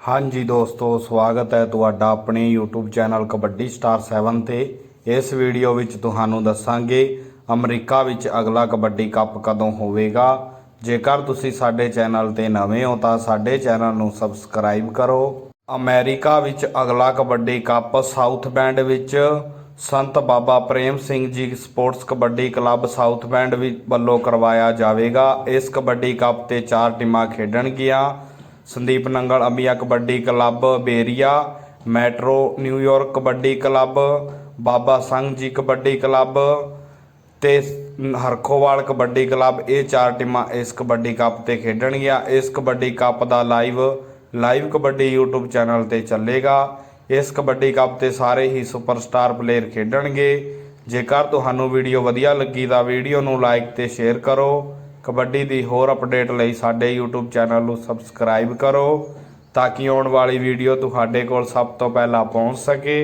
ਹਾਂਜੀ ਦੋਸਤੋ, ਸਵਾਗਤ ਹੈ ਤੁਹਾਡਾ ਆਪਣੇ YouTube ਚੈਨਲ ਕਬੱਡੀ ਸਟਾਰ 7 ਤੇ। ਇਸ ਵੀਡੀਓ ਵਿੱਚ ਤੁਹਾਨੂੰ ਦੱਸਾਂਗੇ ਅਮਰੀਕਾ ਵਿੱਚ ਅਗਲਾ ਕਬੱਡੀ ਕੱਪ ਕਦੋਂ ਹੋਵੇਗਾ। ਜੇਕਰ ਤੁਸੀਂ ਸਾਡੇ ਚੈਨਲ ਤੇ ਨਵੇਂ ਹੋ ਤਾਂ ਸਾਡੇ ਚੈਨਲ ਨੂੰ ਸਬਸਕ੍ਰਾਈਬ ਕਰੋ। ਅਮਰੀਕਾ ਵਿੱਚ ਅਗਲਾ ਕਬੱਡੀ ਕੱਪ ਸਾਊਥ ਬੈਂਡ ਵਿੱਚ ਸੰਤ Baba Prem Singh ji sports kabaddi club south Bend ਵੱਲੋਂ ਕਰਵਾਇਆ ਜਾਵੇਗਾ। ਇਸ ਕਬੱਡੀ ਕੱਪ ਤੇ ਚਾਰ ਟੀਮਾਂ ਖੇਡਣਗੀਆਂ। Sandeep Nangal Ambian kabaddi club, Bay Area, metro New York kabaddi club, Baba Sangh ji kabaddi club ਤੇ ਹਰਖੋਵਾਲ ਕਬੱਡੀ ਕਲੱਬ। ਇਹ ਚਾਰ ਟੀਮਾਂ ਇਸ ਕਬੱਡੀ ਕੱਪ ਤੇ ਖੇਡਣਗੀਆਂ। ਇਸ ਕਬੱਡੀ ਕੱਪ ਦਾ live live kabaddi YouTube channel ਤੇ ਚੱਲੇਗਾ। ਇਸ ਕਬੱਡੀ ਕੱਪ ਤੇ ਸਾਰੇ ਹੀ ਸੁਪਰਸਟਾਰ ਪਲੇਅਰ ਖੇਡਣਗੇ। ਜੇਕਰ ਤੁਹਾਨੂੰ ਵੀਡੀਓ ਵਧੀਆ ਲੱਗੀ ਤਾਂ ਵੀਡੀਓ ਨੂੰ ਲਾਈਕ ਤੇ ਸ਼ੇਅਰ ਕਰੋ। ਕਬੱਡੀ ਦੀ ਹੋਰ ਅਪਡੇਟ ਲਈ ਸਾਡੇ YouTube ਚੈਨਲ ਨੂੰ ਸਬਸਕ੍ਰਾਈਬ ਕਰੋ ਤਾਂ ਕਿ ਆਉਣ ਵਾਲੀ ਵੀਡੀਓ ਤੁਹਾਡੇ ਕੋਲ ਸਭ ਤੋਂ ਪਹਿਲਾਂ ਪਹੁੰਚ ਸਕੇ।